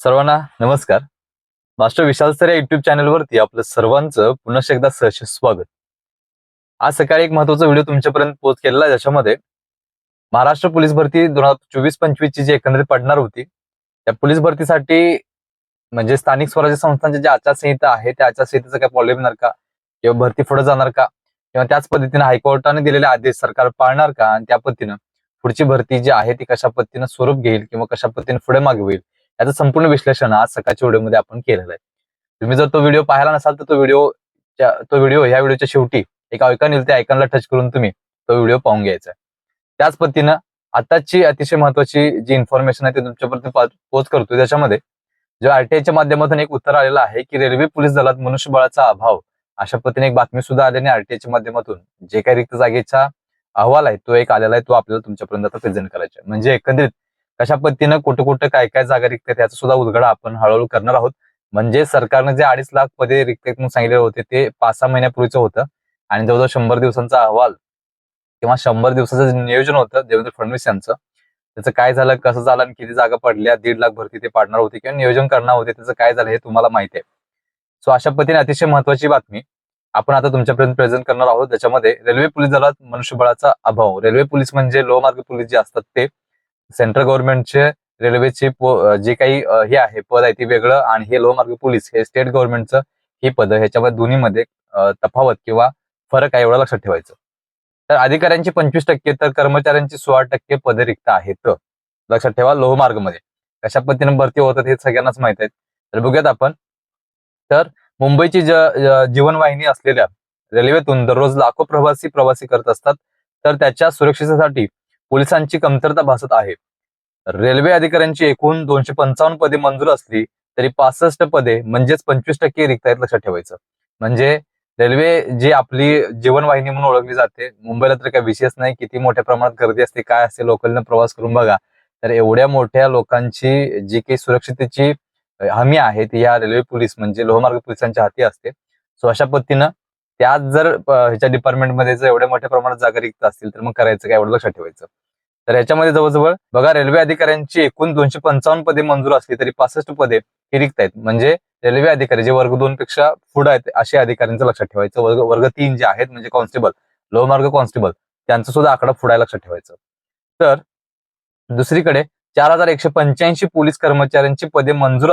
सर्वांना नमस्कार. Master Vishal sir या युट्यूब चॅनलवरती आपलं सर्वांचं पुन्हा एकदा सहर्ष स्वागत. आज सकाळी एक महत्त्वाचा व्हिडिओ तुमच्यापर्यंत पोहोच केलेला आहे ज्याच्यामध्ये महाराष्ट्र पोलीस भरती दोन हजार चोवीस पंचवीस ची जी एकंदरीत पडणार होती त्या पोलीस भरतीसाठी म्हणजे स्थानिक स्वराज्य संस्थांची जी आचारसंहिता आहे त्या आचारसंहितेचा काय प्रॉब्लेम येणार का? किंवा भरती पुढे जाणार का? किंवा त्याच पद्धतीने हायकोर्टाने दिलेले आदेश सरकार पाळणार का? आणि त्या पद्धतीनं पुढची भरती जी आहे ती कशा पद्धतीनं स्वरूप घेईल किंवा कशा पद्धतीने पुढे मागे होईल याचं संपूर्ण विश्लेषण आज सकाळच्या व्हिडिओमध्ये आपण केलेलं आहे. तुम्ही जर तो व्हिडिओ पाहायला नसाल तर तो व्हिडिओ तो व्हिडिओ ह्या व्हिडिओच्या शेवटी एक ऐकन येईल त्या ऐकनला टच करून तुम्ही तो व्हिडिओ पाहून घ्यायचा त्याच पद्धतीनं आताची अतिशय महत्वाची जी इन्फॉर्मेशन आहे ती तुमच्यापर्यंत पोच करतोय त्याच्यामध्ये जो आरटीआयच्या माध्यमातून एक उत्तर आलेलं आहे की रेल्वे पोलीस दलात मनुष्यबळाचा अभाव अशा पद्धतीने एक बातमी सुद्धा आल्याने आरटीआयच्या माध्यमातून. जे काही रिक्त जागेचा अहवाल आहे तो एक आलेला आहे तो आपल्याला तुमच्यापर्यंत आता प्रेझेंट करायचा आहे. म्हणजे एकंदरीत कशा पद्धतीनं कुठं कुठं काय काय जागा रिक्त त्याचा सुद्धा उलगडा आपण हळूहळू करणार आहोत. म्हणजे सरकारनं जे अडीच लाख पदे रिक्त म्हणून सांगितले होते ते पाच सहा महिन्यापूर्वीचं होतं. आणि जवळजवळ शंभर दिवसांचा अहवाल किंवा शंभर दिवसाचं जे नियोजन होतं देवेंद्र फडणवीस यांचं त्याचं काय झालं कसं झालं आणि किती जागा पडल्या दीड लाख भरती ते पाडणार होते किंवा नियोजन करणार होते त्याचं काय झालं हे तुम्हाला माहिती आहे. सो अशा पद्धतीने अतिशय महत्वाची बातमी आपण आता तुमच्यापर्यंत प्रेझेंट करणार आहोत. ज्याच्यामध्ये रेल्वे पोलीस दलात मनुष्यबळाचा अभाव रेल्वे पोलीस म्हणजे लोहमार्ग पोलीस जे असतात ते सेंट्रल गव्हर्नमेंटचे रेल्वेचे जे काही हे आहे पद आहे ते वेगळं आणि हे लोहमार्ग पोलीस हे स्टेट गव्हर्नमेंटचं ही पद ह्याच्यामध्ये दोन्हीमध्ये तफावत किंवा फरक आहे एवढा लक्षात ठेवायचं. तर अधिकाऱ्यांची पंचवीस टक्के तर कर्मचाऱ्यांची सोळा टक्के पदे रिक्त आहेत. लक्षात ठेवा लोहमार्गमध्ये. कशा पद्धतीने भरती होतात हे सगळ्यांनाच माहीत आहे. तर बघूयात आपण. तर मुंबईची ज- जीवनवाहिनी असलेल्या रेल्वेतून दररोज लाखो प्रवासी प्रवासी करत असतात. तर त्याच्या सुरक्षेसाठी पोलिसांची कमतरता भासत आहे. रेल्वे अधिकाऱ्यांची एकूण दोनशे पंचावन्न पदे मंजूर असली तरी पासष्ट पदे म्हणजेच पंचवीस टक्के रिक्त आहेत लक्षात ठेवायचं. म्हणजे रेल्वे जी आपली जीवनवाहिनी म्हणून ओळखली जाते मुंबईला तर काही विशेष नाही किती मोठ्या प्रमाणात गर्दी असते काय असते लोकलनं प्रवास करून बघा. तर एवढ्या मोठ्या लोकांची जी काही सुरक्षितेची हमी आहे ती या रेल्वे पोलीस म्हणजे लोहमार्ग पोलिसांच्या हाती असते. सो अशा पद्धतीनं त्याच जर ह्याच्या डिपार्टमेंटमध्ये जर एवढ्या मोठ्या प्रमाणात जागा रिक्त असतील तर मग करायचं काय? एवढं लक्षात ठेवायचं. तर याच्यामध्ये जवळजवळ बघा रेल्वे अधिकाऱ्यांची एकूण दोनशे पंचावन्न पदे मंजूर असली तरी पासष्ट पदे ही रिक्त आहेत. म्हणजे रेल्वे अधिकारी जे वर्ग दोन पेक्षा पुढे आहेत असे अधिकाऱ्यांचं लक्षात ठेवायचं. वर्ग वर्ग तीन जे आहेत म्हणजे कॉन्स्टेबल लोहमार्ग कॉन्स्टेबल त्यांचा सुद्धा आकडा पुढायला लक्षात ठेवायचं. तर दुसरीकडे चार हजार एकशे पंच्याऐंशी पोलीस कर्मचाऱ्यांची पदे मंजूर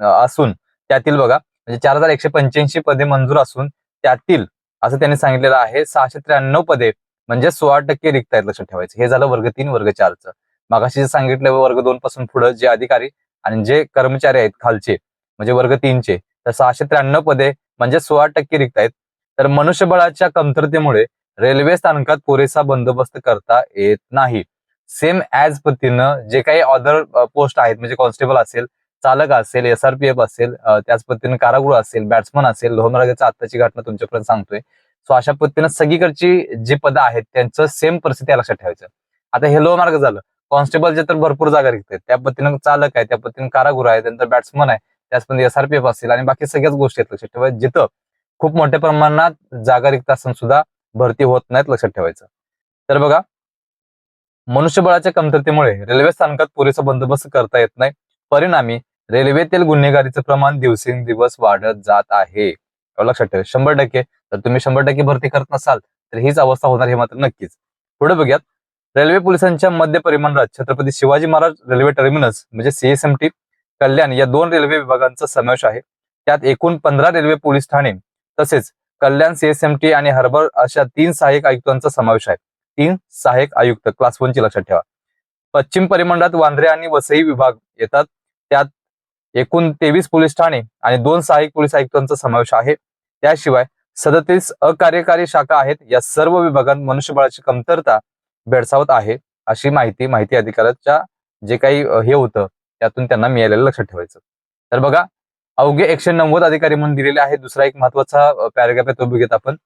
असून त्यातील बघा म्हणजे चार हजार एकशे पंच्याऐंशी पदे मंजूर असून त्यातील असं त्यांनी सांगितलेलं आहे सहाशे त्र्याण्णव पदे म्हणजे सोळा टक्के रिक्त आहेत लक्षात ठेवायचं. हे झालं वर्ग तीन वर्ग चारचं. मागाशी जे सांगितलं वर्ग दोन पासून पुढे जे अधिकारी आणि जे कर्मचारी आहेत खालचे म्हणजे वर्ग तीनचे तर सहाशे त्र्याण्णव पदे म्हणजे सोळा टक्के रिक्त आहेत. तर मनुष्यबळाच्या कमतरतेमुळे रेल्वे स्थानकात पुरेसा बंदोबस्त करता येत नाही. सेम ऍज पद्धतीनं जे काही ऑदर पोस्ट आहेत म्हणजे कॉन्स्टेबल असेल चालक असेल एसआरपीएफ असेल त्याच पद्धतीने कारागृह असेल बॅट्समन असेल लोहमार्गाच्या आत्ताची घटना तुमच्यापर्यंत सांगतोय. सो अशा पद्धतीनं सगळीकडची जी पदं आहेत त्यांचं सेम परिस्थिती लक्षात ठेवायचं. आता हे लोहमार्ग झालं. कॉन्स्टेबलचे तर भरपूर जागा रिक्त आहेत त्या पद्धतीनं चालक आहे त्या पद्धतीने कारागृह आहे त्यानंतर बॅट्समन आहे त्याच पद्धतीने एसआरपीएफ असेल आणि बाकी सगळ्याच गोष्टी आहेत लक्षात ठेवायचं. जिथं खूप मोठ्या प्रमाणात जागा रिक्त असून सुद्धा भरती होत नाहीत लक्षात ठेवायचं. तर बघा मनुष्यबळाच्या कमतरतेमुळे रेल्वे स्थानकात पुरेसा बंदोबस्त करता येत नाही. परिणामी रेल्वेतील गुन्हेगारीचं प्रमाण दिवसेंदिवस वाढत जात आहे. हो, लक्षात ठेवा. शंभर टक्के. जर तुम्ही शंभर टक्के भरती करत नसाल तर हीच अवस्था होणार हे मात्र नक्कीच. पुढे बघूयात. रेल्वे पोलिसांच्या मध्य परिमंडळात छत्रपती शिवाजी महाराज रेल्वे टर्मिनस म्हणजे सीएसएमटी कल्याण या दोन रेल्वे विभागांचा समावेश आहे. त्यात एकूण पंधरा रेल्वे पोलीस ठाणे तसेच कल्याण सीएसएमटी आणि हर्बर अशा तीन सहाय्यक आयुक्तांचा समावेश आहे. तीन सहाय्यक आयुक्त. क्लास वन ची लक्षात ठेवा. पश्चिम परिमंडळात वांद्रे आणि वसई विभाग येतात. एकूण तेवीस पोलीस ठाणे आणि दोन सहाय्यक पोलीस आयुक्तांचा समावेश आहे. त्याशिवाय सदतीस अकार्यकारी शाखा आहेत. या सर्व विभागात मनुष्यबळाची कमतरता भेडसावत आहे अशी माहिती माहिती अधिकाऱ्याच्या जे काही हे होतं त्यातून त्यांना मिळालेलं लक्षात ठेवायचं. तर बघा अवघे एकशे नव्वद अधिकारी म्हणून दिलेले आहे. दुसरा एक महत्त्वाचा पॅराग्राफ आहे तो बघूयात आपण.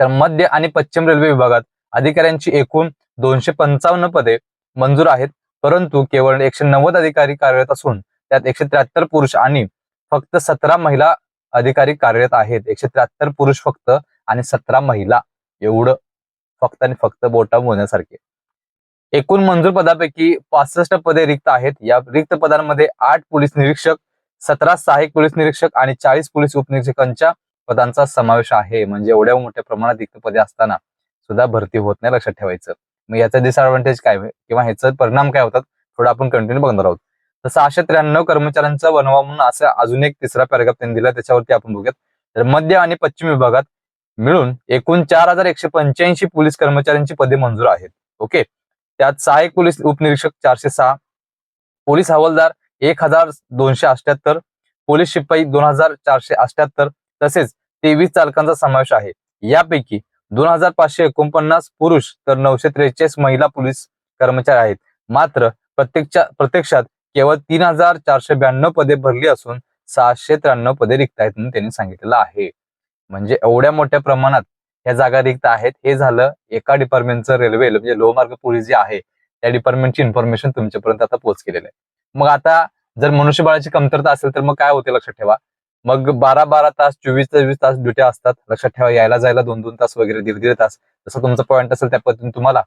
तर मध्य आणि पश्चिम रेल्वे विभागात अधिकाऱ्यांची एकूण दोनशे पंचावन्न पदे मंजूर आहेत. परंतु केवळ एकशे नव्वद अधिकारी कार्यरत असून त्यात एकशे त्र्याहत्तर पुरुष आणि फक्त सतरा महिला अधिकारी कार्यरत आहेत. एकशे त्र्याहत्तर पुरुष फक्त आणि सतरा महिला. एवढं फक्त आणि फक्त बोटा मोजण्यासारखे. एकूण मंजूर पदापैकी पासष्ट पदे रिक्त आहेत. या रिक्त पदांमध्ये आठ पोलीस निरीक्षक सतरा सहाय्यक पोलीस निरीक्षक आणि चाळीस पोलीस उपनिरीक्षकांच्या पदांचा समावेश आहे. म्हणजे एवढ्या मोठ्या प्रमाणात रिक्त पदे असताना सुद्धा भरती होत नाही लक्षात ठेवायचं. मग याचा डिसएडव्हान्टेज काय? होईल किंवा ह्याचा परिणाम काय होतात? थोडं आपण कंटिन्यू बघणार आहोत. तसं सहाशे त्र्याण्णव कर्मचाऱ्यांचा बनवा म्हणून असा अजून एक तिसरा पॅराग्राफ त्यांनी दिला त्याच्यावरती आपण बघूयात. तर मध्य आणि पश्चिम विभागात मिळून एकूण चार हजार एकशे पंच्याऐंशी पोलीस कर्मचाऱ्यांची पदे मंजूर आहेत. ओके? त्यात सहाय्यक पोलीस उपनिरीक्षक चारशे सहा पोलीस हवालदार एक हजार दोनशे अठ्याहत्तर पोलीस शिपाई दोन हजार चारशे अठ्याहत्तर तसेच तेवीस चालकांचा समावेश आहे. यापैकी दोन हजार पाचशे एकोणपन्नास पुरुष तर नऊशे त्रेचाळीस महिला पोलीस कर्मचारी आहेत. मात्र प्रत्यक्षा प्रत्यक्षात केवळ तीन हजार चारशे ब्याण्णव पदे भरली असून सहाशे त्र्याण्णव पदे रिक्त आहेत म्हणून त्यांनी सांगितलेलं आहे. म्हणजे एवढ्या मोठ्या प्रमाणात या जागा रिक्त आहेत. हे झालं एका डिपार्टमेंटचं रेल्वे म्हणजे लोहमार्ग पोलीस जे आहे त्या डिपार्टमेंटची इन्फॉर्मेशन तुमच्यापर्यंत आता पोहोच केलेलं आहे. मग आता जर मनुष्यबळाची कमतरता असेल तर मग काय होते लक्षात ठेवा. मग बारा बारा तास चोवीस चोवीस तास ड्युट्या असतात. लक्षात ठेवा यायला जायला दोन दोन तास वगैरे दीड दीड तास. जसं तुमचा पॉईंट असेल त्या पद्धतीने तुम्हाला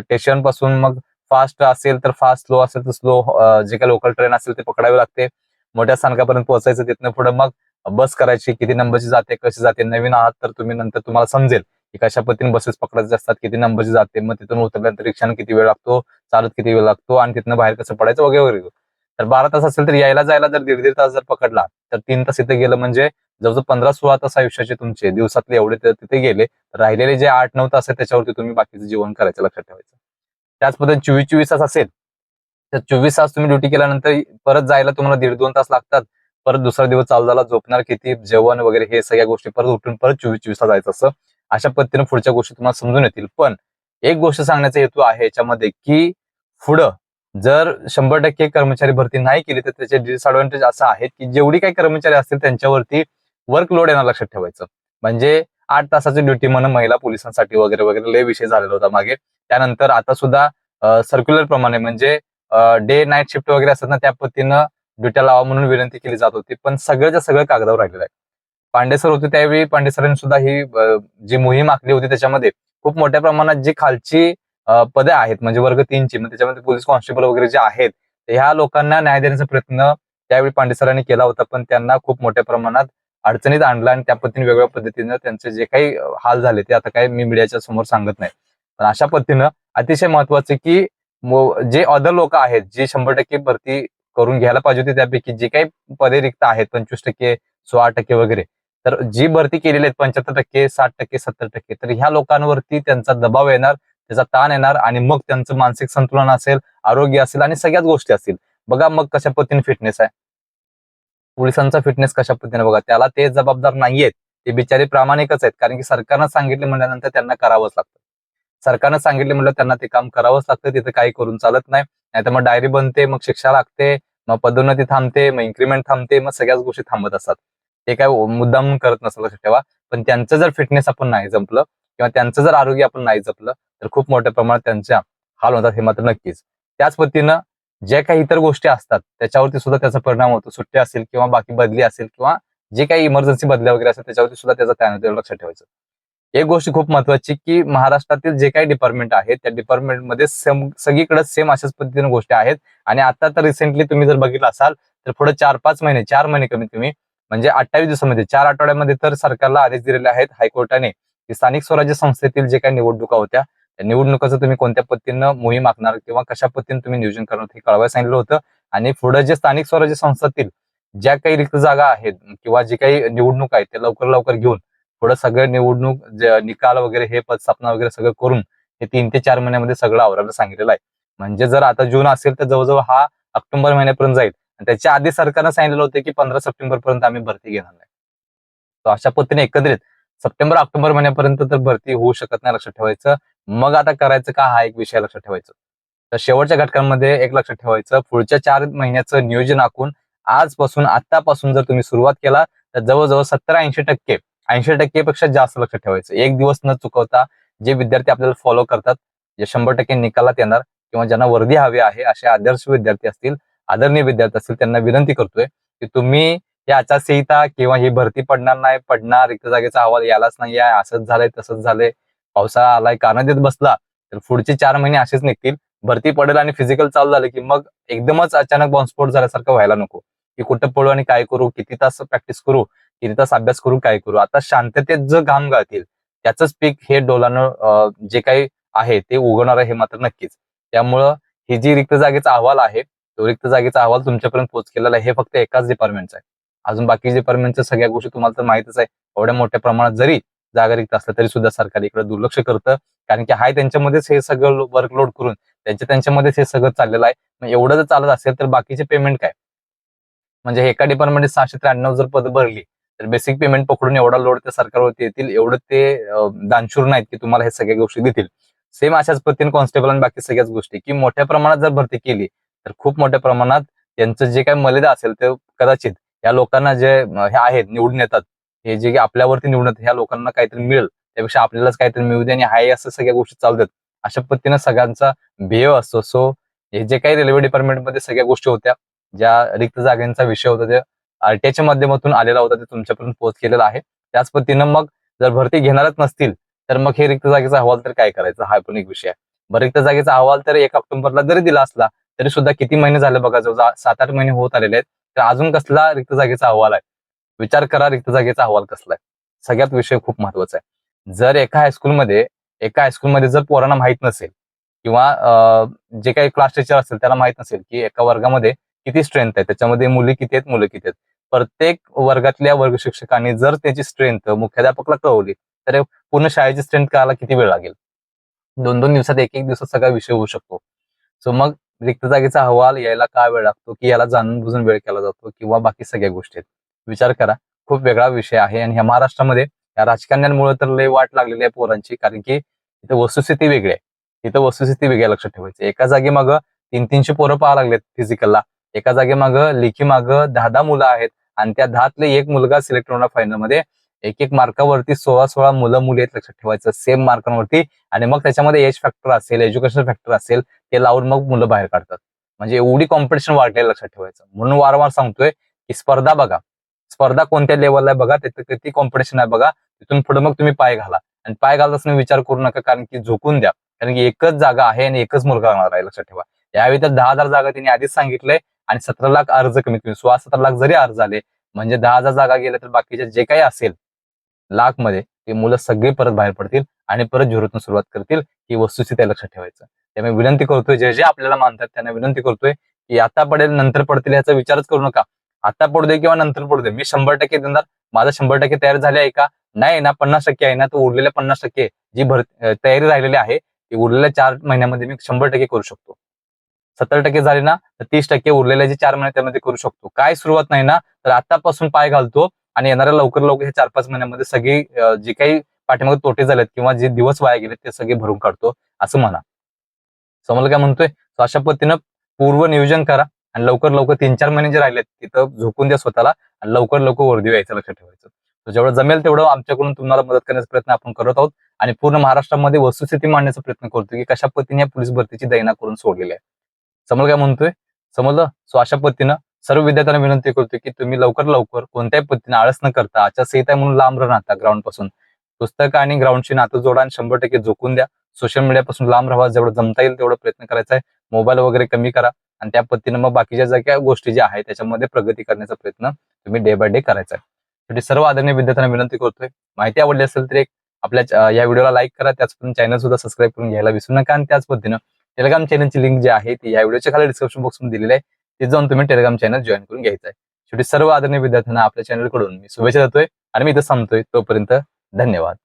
स्टेशनपासून मग फास्ट असेल तर फास्ट स्लो असेल तर स्लो जे काही लोकल ट्रेन असेल ते पकडावे लागते. मोठ्या स्थानकापर्यंत पोहोचायचं तिथनं पुढे मग बस करायची किती नंबरची जाते कशी जाते नवीन आहात तर तुम्ही नंतर तुम्हाला समजेल की कशा पद्धतीने बसेस पकडायचे असतात किती नंबरची जाते मग तिथून उतरल्यानंतर रिक्षाने किती वेळ लागतो चालत किती वेळ लागतो आणि तिथनं बाहेर कसं पडायचं वगैरे वगैरे. तर बारा तास असेल तर यायला जायला जर दीड दीड तास जर पकडला तर तीन तास इथे गेलं म्हणजे जवळजवळ पंधरा सोळा तास आयुष्याचे तुमचे दिवसातले एवढे तर तिथे गेले. राहिलेले जे आठ नऊ तास आहेत त्याच्यावरती तुम्ही बाकीचं जीवन करायचं लक्षात ठेवायचं. त्याच पद्धतीने चोवीस चोवीस तास असेल तर चोवीस तास तुम्ही ड्युटी केल्यानंतर परत जायला तुम्हाला दीड दोन तास लागतात. परत दुसरा दिवस चालू झाला झोपणार किती जेवण वगैरे हे सगळ्या गोष्टी परत उठून परत चोवीस चोवीस तास जायचं असं. अशा पद्धतीने पुढच्या गोष्टी तुम्हाला समजून येतील. पण एक गोष्ट सांगण्याचा हेतू आहे याच्यामध्ये की पुढं जर शंभर टक्के कर्मचारी भरती नाही केली तर त्याचे डिसएडव्हान्टेज असं आहेत की जेवढी काही कर्मचारी असतील त्यांच्यावरती वर्कलोड यांना लक्षात ठेवायचं. म्हणजे आठ तासाची ड्युटी म्हणून महिला पोलिसांसाठी वगैरे वगैरे लय विषय झालेला होता मागे. त्यानंतर आता सुद्धा सर्क्युलर प्रमाणे म्हणजे डे नाईट शिफ्ट वगैरे असतात ना त्या पद्धतीनं ड्युट्या लावा म्हणून विनंती केली जात होती. पण सगळ्याच्या सगळं कागदावर राहिलेलं आहे. पांडे सर होते त्यावेळी पांडे सरांनी सुद्धा ही जी मोहीम आखली होती त्याच्यामध्ये खूप मोठ्या प्रमाणात जी खालची पदे आहेत म्हणजे वर्ग तीनची म्हणजे त्याच्यामध्ये पोलीस कॉन्स्टेबल वगैरे जे आहेत ह्या लोकांना न्याय देण्याचा प्रयत्न त्यावेळी पांडे सरांनी केला होता. पण त्यांना खूप मोठ्या प्रमाणात अडचणीत आणला आणि त्या पद्धतीने वेगवेगळ्या पद्धतीनं त्यांचे जे काही हाल झाले ते आता काही मी मीडियाच्या समोर सांगत नाही. पण अशा पद्धतीनं अतिशय महत्वाचं की जे अदर लोक आहेत जे शंभर टक्के भरती करून घ्यायला पाहिजे होती त्यापैकी जे काही पदे रिक्त आहेत पंचवीस टक्के सोळा टक्के वगैरे तर जी भरती केलेली आहेत पंच्याहत्तर टक्के साठ टक्के सत्तर टक्के तर ह्या लोकांवरती त्यांचा दबाव येणार त्याचा ताण येणार आणि मग त्यांचं मानसिक संतुलन असेल आरोग्य असेल आणि सगळ्याच गोष्टी असतील. बघा मग कशा पद्धतीने फिटनेस आहे. पोलिसांचा फिटनेस कशा पद्धतीने बघा त्याला ते जबाबदार नाहीयेत. ते बिचारे प्रामाणिकच आहेत कारण की सरकारनं सांगितले म्हणल्यानंतर त्यांना करावंच लागतं. सरकारनं सांगितले म्हणलं त्यांना ते काम करावंच लागतं तिथं काही करून चालत नाही. नाहीतर मग डायरी बनते मग शिक्षा लागते मग पदोन्नती थांबते मग इन्क्रीमेंट थांबते मग सगळ्याच गोष्टी थांबत असतात. ते काय मुद्दाम करत नसलं लक्षात ठेवा. पण त्यांचं जर फिटनेस आपण नाही जपलं किंवा त्यांचं जर आरोग्य आपण नाही जपलं तर खूप मोठ्या प्रमाणात त्यांच्या हाल होतात हे मात्र नक्कीच. त्याच पद्धतीनं ज्या काही इतर गोष्टी असतात त्याच्यावरती सुद्धा त्याचा परिणाम होतो. सुट्टी असेल किंवा बाकी बदली असेल किंवा जे काही इमर्जन्सी बदल्या वगैरे असेल त्याच्यावरती सुद्धा त्याचा त्यानंतर लक्षात ठेवायचं. एक गोष्ट खूप महत्वाची की महाराष्ट्रातील जे काही डिपार्टमेंट आहेत त्या डिपार्टमेंटमध्ये सगळीकडे सेम अशाच पद्धतीने गोष्टी आहेत. आणि आता तर रिसेंटली तुम्ही जर बघितलं असाल तर पुढे चार पाच महिने चार महिने कमीत कमी म्हणजे अठ्ठावीस दिवसामध्ये चार आठवड्यामध्ये तर सरकारला आदेश दिलेले आहेत हायकोर्टाने की स्थानिक स्वराज्य संस्थेतील जे काही निवडणुका होत्या निवडणुकाचं तुम्ही कोणत्या पद्धतीनं मोहीम आखणार किंवा कशा पद्धतीने तुम्ही नियोजन करणार हे कळवायला सांगितलं होतं. आणि पुढे जे स्थानिक स्वराज्य संस्थातील ज्या काही रिक्त जागा आहेत किंवा जे काही निवडणूक आहेत ते लवकर लवकर घेऊन पुढे सगळं निवडणूक निकाल वगैरे हे पदस्थापना वगैरे सगळं करून हे तीन ते चार महिन्यामध्ये सगळं आवरायला सांगितलेलं आहे. म्हणजे जर आता जून असेल तर जवळजवळ हा ऑक्टोबर महिन्यापर्यंत जाईल. आणि त्याच्या आधी सरकारनं सांगितलेलं होतं की पंधरा सप्टेंबर पर्यंत आम्ही भरती घेणार नाही. तर अशा पद्धतीने एकत्रित सप्टेंबर ऑक्टोबर महिन्यापर्यंत तर भरती होऊ शकत नाही लक्षात ठेवायचं. मग आता करायचं का हा एक विषय लक्षात ठेवायचं? तर शेवटच्या घटकांमध्ये एक लक्षात ठेवायचं पुढच्या चार महिन्याचं नियोजन आखून आजपासून आतापासून जर तुम्ही सुरुवात केला तर जवळजवळ सत्तर ऐंशी टक्के ऐंशी टक्केपेक्षा जास्त लक्षात ठेवायचं. एक दिवस न चुकवता जे विद्यार्थी आपल्याला फॉलो करतात जे शंभर टक्के निकालात येणार किंवा ज्यांना वर्दी हवी आहे असे आदर्श विद्यार्थी असतील आदरणीय विद्यार्थी असतील त्यांना विनंती करतोय की तुम्ही हे आचारसंहिता किंवा ही भरती पडणार नाही पडणार रिक्त जागेचा अहवाल यालाच नाही आहे असंच झालंय तसंच झालंय पावसाळा आलाय कारण देत बसला तर पुढचे चार महिने असेच निघतील. भरती पडेल आणि फिजिकल चालू झालं की मग एकदमच अचानक बॉम्बस्फोट झाल्यासारखं व्हायला नको. की कुठं पळू आणि काय करू किती तास प्रॅक्टिस करू किती तास अभ्यास करू काय करू. आता शांततेत जर घाम गाळतील त्याचंच पीक हे डोलानं जे काही आहे ते उगवणार आहे हे मात्र नक्कीच. त्यामुळं ही जी रिक्त जागेचा अहवाल आहे तो रिक्त जागेचा अहवाल तुमच्यापर्यंत पोहोचलेला आहे. हे फक्त एकाच डिपार्टमेंटचा आहे. अजून बाकी डिपार्टमेंटच्या सगळ्या गोष्टी तुम्हाला तर माहितच आहे. एवढ्या मोठ्या प्रमाणात जरी जागा असलं तरी सुद्धा सरकार इकडे दुर्लक्ष करतं. कारण की हाय त्यांच्यामध्येच हे सगळं वर्कलोड करून त्यांच्या त्यांच्यामध्येच हे सगळं चाललेलं आहे. मग एवढं जर चालत असेल तर बाकीचे पेमेंट काय? म्हणजे एका डिपार्टमेंटने सहाशे त्र्याण्णव जर पद भरली तर बेसिक पेमेंट पकडून एवढा लोड त्या सरकारवरती येतील एवढं ते दानशूर नाहीत की तुम्हाला हे सगळ्या गोष्टी देतील. सेम अशाच पद्धतीने कॉन्स्टेबल आणि बाकी सगळ्याच गोष्टी. की मोठ्या प्रमाणात जर भरती केली तर खूप मोठ्या प्रमाणात त्यांचं जे काही मर्यादा असेल ते कदाचित या लोकांना जे हे आहेत निवडून येतात हे जे काही आपल्यावरती निवडत ह्या लोकांना काहीतरी मिळेल. त्यापेक्षा आपल्यालाच काहीतरी मिळू दे आणि हाय असं सगळ्या गोष्टी चालतात. अशा पद्धतीनं सगळ्यांचा ध्येय असतो. सो हे जे काही रेल्वे डिपार्टमेंटमध्ये सगळ्या गोष्टी होत्या ज्या रिक्त जागांचा विषय होता ते आरटीआयच्या माध्यमातून आलेला होता ते तुमच्यापर्यंत पोहोच केलेला आहे. त्याच पद्धतीनं मग जर भरती घेणारच नसतील तर मग हे रिक्त जागेचा अहवाल तर काय करायचा? हा पण एक विषय आहे. बरं रिक्त जागेचा अहवाल तर एक ऑक्टोबरला जरी दिला असला तरी सुद्धा किती महिने झाले बघा जवळ सात आठ महिने होत आलेले आहेत. तर अजून कसला रिक्त जागेचा अहवाल आहे? विचार करा रिक्त जागेचा अहवाल कसला आहे. सगळ्यात विषय खूप महत्त्वाचा आहे. जर एका हायस्कूलमध्ये एका हायस्कूलमध्ये जर पोरांना माहीत नसेल किंवा जे काही क्लास टीचर असेल त्याला माहीत नसेल की एका वर्गामध्ये किती स्ट्रेंथ आहे त्याच्यामध्ये मुली किती आहेत मुलं किती आहेत. प्रत्येक वर्गातल्या वर्ग शिक्षकांनी जर त्याची स्ट्रेंथ मुख्याध्यापकला कळवली तर पूर्ण शाळेची स्ट्रेंथ कळायला किती वेळ लागेल? दोन दोन दिवसात एक एक दिवसात सगळा विषय होऊ शकतो. सो मग रिक्त जागेचा अहवाल यायला का वेळ लागतो? की याला जाणून बुजून वेळ केला जातो? किंवा बाकी सगळ्या गोष्टी आहेत? विचार करा. खूप वेगळा विषय आहे आणि ह्या महाराष्ट्रामध्ये या राजकारण्यांमुळे तर लय वाट लागलेली आहे पोरांची. कारण की इथं वस्तुस्थिती वेगळी आहे. इथं वस्तुस्थिती वेगळी लक्षात ठेवायची. एका जागी माग तीन तीनशे पोरं पाहा लागलेत फिजिकलला एका जागे माग लेखी माग दहा दहा मुलं आहेत आणि त्या दहातले एक मुलगा सिलेक्ट होणार फायनलमध्ये. एक एक मार्कावरती सोळा सोळा मुलं मुली आहेत लक्षात ठेवायचं. सेम मार्कांवरती आणि मग त्याच्यामध्ये एज फॅक्टर असेल एज्युकेशन फॅक्टर असेल ते लावून मग मुलं बाहेर काढतात. म्हणजे एवढी कॉम्पिटिशन वाढलेलं लक्षात ठेवायचं. म्हणून वारंवार सांगतोय की स्पर्धा बघा. स्पर्धा कोणत्या लेवलला आहे बघा तिथं किती कॉम्पिटिशन आहे बघा तिथून पुढे मग तुम्ही पाय घाला. आणि पाय घालताना विचार करू नका कारण की झोकून द्या. कारण की एकच जागा आहे आणि एकच मुलगा राहणार आहे लक्षात ठेवा. यावेळी तर दहा हजार जागा त्यांनी आधीच सांगितलंय आणि सतरा लाख अर्ज कमीत कमी सोळा सतरा लाख जरी अर्ज आले म्हणजे दहा हजार जागा गेल्या तर बाकीचे जे काही असेल लाखमध्ये ते मुलं सगळे परत बाहेर पडतील आणि परत झिरोतून सुरुवात करतील ही वस्तुस्थिती लक्षात ठेवायचं. त्यामुळे विनंती करतोय जे जे आपल्याला मानतात त्यांना विनंती करतोय की आता पडेल नंतर पडतील याचा विचारच करू नका. आता पडू दे किंवा नंतर पडू दे. मी शंभर टक्के देणार. माझा शंभर टक्के तयार झाले आहे का? नाही ना पन्नास टक्के आहे ना तर उरलेल्या पन्नास टक्के जी भर तयारी राहिलेली आहे ती उरलेल्या चार महिन्यामध्ये मी शंभर टक्के करू शकतो. सत्तर टक्के झाले ना तर तीस टक्के उरलेल्या जे चार महिने त्यामध्ये करू शकतो. काय सुरुवात नाही ना तर आतापासून पाय घालतो आणि येणाऱ्या लवकर लवकर हे चार पाच महिन्यामध्ये सगळी जे काही पाठीमागे तोटे झालेत किंवा जे दिवस वाया गेलेत ते सगळे भरून काढतो असं म्हणा. समोर काय म्हणतोय? अशा पद्धतीनं पूर्व नियोजन करा. आणि लवकर लवकर तीन चार महिने जे राहिलेत तिथं झोकून द्या स्वतःला आणि लवकर लवकर वर्दी यायचं लक्षात ठेवायचं. जेवढं जमेल तेवढं आमच्याकडून तुम्हाला मदत करण्याचा प्रयत्न आपण करत आहोत आणि पूर्ण महाराष्ट्रामध्ये वस्तुस्थिती मांडण्याचा प्रयत्न करतो की कशा पद्धतीने या पोलीस भरतीची दैना करून सोडलेली आहे. समोर काय म्हणतोय? समजलं सो अशा पद्धतीनं सर्व विद्यार्थ्यांना विनंती करतो की तुम्ही लवकर लवकर कोणत्याही पद्धतीने आळस न करता आचारसंहिता आहे म्हणून लांब राहता ग्राउंडपासून पुस्तक आणि ग्राउंडशी नातं जोडा आणि शंभर टक्के झोकून द्या. सोशल मीडियापासून लांब राहा जेवढं जमता येईल तेवढं प्रयत्न करायचा आहे. मोबाईल वगैरे कमी करा. आणि त्या पद्धतीनं मग बाकीच्या ज्या काही गोष्टी ज्या आहेत त्याच्यामध्ये प्रगती करण्याचा प्रयत्न तुम्ही डे बाय डे करायचा आहे. सर्व आदरणीय विद्यार्थ्यांना विनंती करतोय माहिती आवडली असेल तर एक आपल्या या व्हिडिओला लाईक करा त्याच चॅनल सुद्धा सबस्क्राईब करून घ्यायला विसरू नका आणि त्याच पद्धतीनं टेलिग्राम चॅनलची लिंक जी आहे ती या व्हिडिओच्या खाली डिस्क्रिप्शन बॉक्समध्ये दिलेली आहे. ते जाऊन तुम्ही टेलिग्राम चॅनल जॉईन करून घ्यायचं आहे. शेवटी सर्व आदरणीय विद्यार्थ्यांना आपल्या चॅनलकडून मी शुभेच्छा देतोय आणि मी इथं सांगतोय तोपर्यंत धन्यवाद.